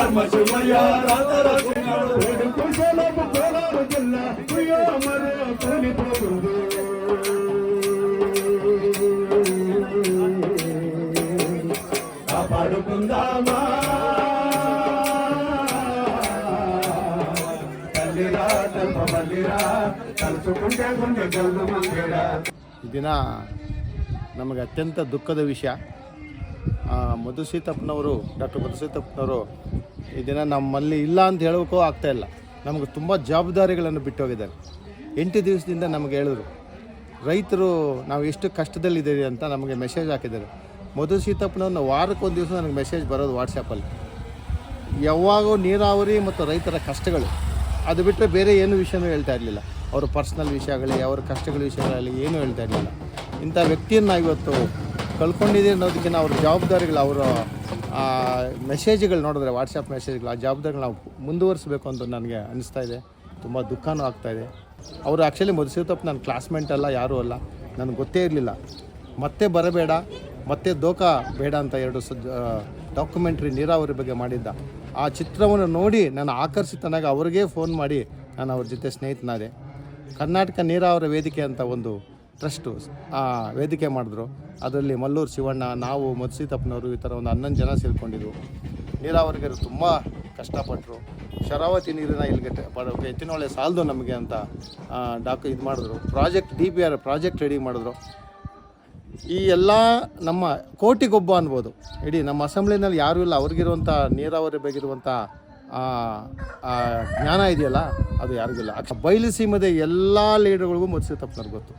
ಧರ್ಮ ಶಿವಯ್ಯ ದಿನ ನಮಗೆ ಅತ್ಯಂತ ದುಃಖದ ವಿಷಯ ಮಧುಸೀತಪ್ಪನವರು ಡಾಕ್ಟರ್ ಮಧುಸೀತಪ್ಪನವರು ದಿನ ನಮ್ಮಲ್ಲಿ ಇಲ್ಲ ಅಂತ ಹೇಳೋಕ್ಕೂ ಆಗ್ತಾ ಇಲ್ಲ. ನಮಗೆ ತುಂಬ ಜವಾಬ್ದಾರಿಗಳನ್ನು ಬಿಟ್ಟು ಹೋಗಿದ್ದಾರೆ ಎಂಟು ದಿವಸದಿಂದ ನಮಗೆ ಹೇಳಿದ್ರು, ರೈತರು, ನಾವು ಎಷ್ಟು ಕಷ್ಟದಲ್ಲಿದ್ದೀರಿ ಅಂತ ನಮಗೆ ಮೆಸೇಜ್ ಹಾಕಿದ್ದಾರೆ. ಮಧು ಸೀತಪ್ಪನವ್ರನ್ನ ವಾರಕ್ಕೊಂದು ದಿವಸ ನನಗೆ ಮೆಸೇಜ್ ಬರೋದು ವಾಟ್ಸಪ್ಪಲ್ಲಿ ಯಾವಾಗೂ ನೀರಾವರಿ ಮತ್ತು ರೈತರ ಕಷ್ಟಗಳು, ಅದು ಬಿಟ್ಟರೆ ಬೇರೆ ಏನು ವಿಷಯನೂ ಹೇಳ್ತಾ ಇರಲಿಲ್ಲ. ಅವ್ರ ಪರ್ಸ್ನಲ್ ವಿಷಯಗಳೇ, ಅವ್ರ ಕಷ್ಟಗಳ ವಿಷಯಗಳಲ್ಲಿ ಏನೂ ಹೇಳ್ತಾ ಇರಲಿಲ್ಲ. ಇಂಥ ವ್ಯಕ್ತಿಯನ್ನು ಇವತ್ತು ಕಳ್ಕೊಂಡಿದ್ದೀನಿ ಅನ್ನೋದಕ್ಕಿಂತ ಅವ್ರ ಜವಾಬ್ದಾರಿಗಳು ಅವರ ಮೆಸೇಜ್ಗಳು ನೋಡಿದ್ರೆ ವಾಟ್ಸಪ್ ಮೆಸೇಜ್ಗಳು ಆ ಜವಾಬ್ದಾರಿಗಳು ನಾವು ಮುಂದುವರಿಸಬೇಕು ಅಂತ ನನಗೆ ಅನಿಸ್ತಾ ಇದೆ. ತುಂಬ ದುಃಖನೂ ಇದೆ. ಅವರು ಆ್ಯಕ್ಚುಲಿ ಮಧುಸೂತಪ್ಪ ನನ್ನ ಕ್ಲಾಸ್ಮೇಟ್ ಅಲ್ಲ, ಯಾರೂ ಅಲ್ಲ. ನನಗೆ ಗೊತ್ತೇ ಇರಲಿಲ್ಲ. ಮತ್ತೆ ಬರಬೇಡ, ಮತ್ತೆ ದೋಖ ಬೇಡ ಅಂತ ಎರಡು ಡಾಕ್ಯುಮೆಂಟ್ರಿ ನೀರಾವರಿ ಬಗ್ಗೆ ಮಾಡಿದ್ದ. ಆ ಚಿತ್ರವನ್ನು ನೋಡಿ ನಾನು ಆಕರ್ಷಿತನಾಗಿ ಅವ್ರಿಗೆ ಫೋನ್ ಮಾಡಿ ನಾನು ಅವ್ರ ಜೊತೆ ಸ್ನೇಹಿತನಾದೆ. ಕರ್ನಾಟಕ ನೀರಾವರಿ ವೇದಿಕೆ ಅಂತ ಒಂದು ಟ್ರಸ್ಟು ವೇದಿಕೆ ಮಾಡಿದ್ರು. ಅದರಲ್ಲಿ ಮಲ್ಲೂರು, ಶಿವಣ್ಣ, ನಾವು ಮತ್ಸೀತಪ್ಪನವರು ಈ ಥರ ಒಂದು ಹನ್ನೊಂದು ಜನ ಸೇರಿಕೊಂಡಿದ್ವು. ನೀರಾವರಿಗರು ತುಂಬ ಕಷ್ಟಪಟ್ಟರು ಶರಾವತಿ ನೀರಿನ ಇಲ್ಲಿಗೆ ಎತ್ತಿನೊಳೆ ಸಾಲದು ನಮಗೆ ಅಂತ ಡಾಕ್ ಇದು ಮಾಡಿದ್ರು. Project D P R project ready ಮಾಡಿದ್ರು. ಈ ಎಲ್ಲ ನಮ್ಮ ಕೋಟಿಗೊಬ್ಬ ಅನ್ಬೋದು. ಇಡೀ ನಮ್ಮ ಅಸೆಂಬ್ಲಿನಲ್ಲಿ ಯಾರೂ ಇಲ್ಲ. ಅವ್ರಿಗಿರುವಂಥ ನೀರಾವರಿ ಆ ಜ್ಞಾನ ಇದೆಯಲ್ಲ, ಅದು ಯಾರಿಗಿಲ್ಲ ಇಲ್ಲ. ಬಯಲು ಸೀಮದ ಎಲ್ಲ ಲೀಡರ್ಗಳಿಗೂ ಮಧುಸೀತಪ್ಪನವ್ರು ಗೊತ್ತು.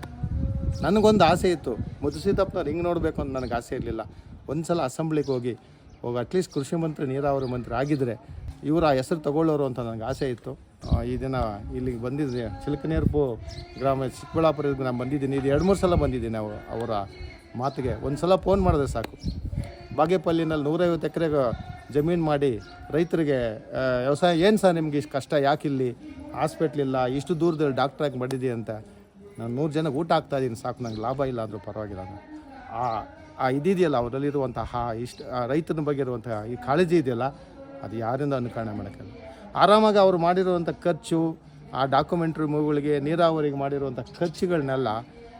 ನನಗೊಂದು ಆಸೆ ಇತ್ತು. ಮಧುಸೀತಪ್ಪನವ್ರು ಹಿಂಗೆ ನೋಡಬೇಕು ಅಂತ ನನಗೆ ಆಸೆ ಇರಲಿಲ್ಲ. ಒಂದು ಸಲ ಅಸೆಂಬ್ಲಿಗೆ ಹೋಗಿ ಹೋಗಿ ಅಟ್ಲೀಸ್ಟ್ ಕೃಷಿ ಮಂತ್ರಿ, ನೀರಾವರಿ ಮಂತ್ರಿ ಆಗಿದ್ದರೆ ಇವರ ಹೆಸರು ತಗೊಳ್ಳೋರು ಅಂತ ನನಗೆ ಆಸೆ ಇತ್ತು. ಈ ದಿನ ಇಲ್ಲಿಗೆ ಬಂದಿದ್ದೆ ಚಿಲ್ಕನೇರ್ಪು ಗ್ರಾಮ ಚಿಕ್ಕಬಳ್ಳಾಪುರಕ್ಕೆ ನಾನು ಬಂದಿದ್ದೀನಿ. ಇದು ಎರಡು, ಮೂರು ಸಲ ಬಂದಿದ್ದೀನಿ ಅವರು ಅವರ ಮಾತಿಗೆ. ಒಂದು ಸಲ ಫೋನ್ ಮಾಡಿದ್ರೆ ಸಾಕು. ಬಾಗೇಪಲ್ಲಿನಲ್ಲಿ ನೂರೈವತ್ತು ಎಕರೆಗೆ ಜಮೀನು ಮಾಡಿ ರೈತರಿಗೆ ವ್ಯವಸಾಯ, ಏನು ಸರ್ ನಿಮ್ಗೆ ಇಷ್ಟು ಕಷ್ಟ, ಯಾಕಿಲ್ಲಿ? ಹಾಸ್ಪಿಟ್ಲಿಲ್ಲ ಇಷ್ಟು ದೂರದಲ್ಲಿ ಡಾಕ್ಟ್ರಾಗಿ ಮಾಡಿದ್ದೀವಿ ಅಂತ ನಾನು ನೂರು ಜನಕ್ಕೆ ಊಟ ಆಗ್ತಾ ಇದ್ದೀನಿ, ಸಾಕು, ನಂಗೆ ಲಾಭ ಇಲ್ಲ ಆದರೂ ಪರವಾಗಿಲ್ಲ ಆ ಆ ಇದಿದೆಯಲ್ಲ, ಅವರಲ್ಲಿರುವಂತಹ ಇಷ್ಟು ರೈತನ ಬಗ್ಗೆ ಇರುವಂತಹ ಈ ಕಾಳಜಿ ಇದೆಯಲ್ಲ, ಅದು ಯಾರಿಂದ ಅನುಕರಣೆ ಮಾಡೋಕ್ಕಲ್ಲ ಆರಾಮಾಗಿ ಅವರು ಮಾಡಿರುವಂಥ ಖರ್ಚು, ಆ ಡಾಕ್ಯುಮೆಂಟ್ರಿ ಮೂವಿಗಳಿಗೆ, ನೀರಾವರಿಗೆ ಮಾಡಿರುವಂಥ ಖರ್ಚುಗಳನ್ನೆಲ್ಲ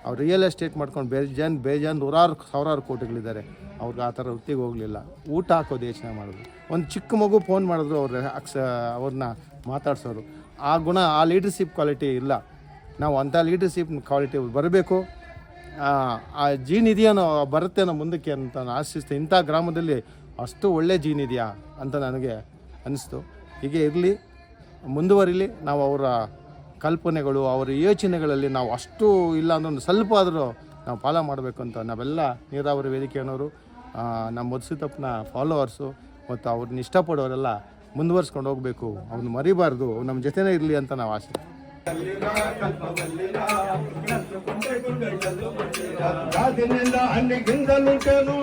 ಅವ್ರು ರಿಯಲ್ ಎಸ್ಟೇಟ್ ಮಾಡ್ಕೊಂಡು ಬೇಜಾನ್ ಬೇಜಾನ್ ನೂರಾರು, ಸಾವಿರಾರು ಕೋಟಿಗಳಿದ್ದಾರೆ. ಅವ್ರಿಗೆ ಆ ಥರ ವೃತ್ತಿಗೆ ಹೋಗಲಿಲ್ಲ. ಊಟ ಹಾಕೋದು ಯೋಚನೆ ಮಾಡಿದ್ರು. ಒಂದು ಚಿಕ್ಕ ಮಗು ಫೋನ್ ಮಾಡಿದ್ರು, ಅವ್ರ ಅಕ್ಸ ಅವ್ರನ್ನ ಮಾತಾಡ್ಸೋರು. ಆ ಗುಣ, ಆ ಲೀಡರ್ಶಿಪ್ ಕ್ವಾಲಿಟಿ ಇಲ್ಲ. ನಾವು ಅಂಥ ಲೀಡರ್ಶಿಪ್ ಕ್ವಾಲಿಟಿ ಬರಬೇಕು. ಆ ಜೀನ್ ಇದೆಯೇನೋ ಬರುತ್ತೇನೋ ಮುಂದಕ್ಕೆ ಅಂತ ನಾನು ಆಶಿಸ್ತೆ, ಇಂಥ ಗ್ರಾಮದಲ್ಲಿ ಅಷ್ಟು ಒಳ್ಳೆ ಜೀನ್ ಇದೆಯಾ ಅಂತ ನನಗೆ ಅನಿಸ್ತು. ಹೀಗೆ ಇರಲಿ, ಮುಂದುವರಿಲಿ, ನಾವು ಅವರ ಕಲ್ಪನೆಗಳು, ಅವರ ಯೋಚನೆಗಳಲ್ಲಿ ನಾವು ಅಷ್ಟು ಇಲ್ಲ ಅಂದ್ರೆ ಸ್ವಲ್ಪ ಆದರೂ ನಾವು ಫಾಲೋ ಮಾಡಬೇಕು ಅಂತ ನಾವೆಲ್ಲ ನೀರಾವರಿ ವೇದಿಕೆ ಅನ್ನೋರು ನಮ್ಮ ಮಧುಸೂತಪ್ಪನ ಫಾಲೋವರ್ಸು ಮತ್ತು ಅವ್ರನ್ನ ಇಷ್ಟಪಡೋರೆಲ್ಲ ಮುಂದುವರ್ಸ್ಕೊಂಡು ಹೋಗಬೇಕು. ಅವ್ನು ಮರಿಬಾರ್ದು. ನಮ್ಮ ಜೊತೆನೇ ಇರಲಿ ಅಂತ ನಾವು ಆಸೆ గాది నిండా అన్ని గింజలుంటేను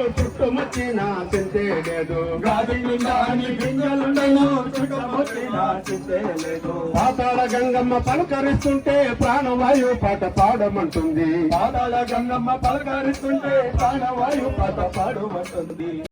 మచ్చినా చింతే లేదు. గాది నిండా అన్ని గింజలుంటేను చుట్టమొచ్చిన చింతే లేదు. పాతాళ గంగమ్మ పలకరిస్తుంటే ప్రాణవాయు పాట పాడమంటుంది. పాతాళ గంగమ్మ పలకరిస్తుంటే ప్రాణవాయు పాట పాడమంటుంది.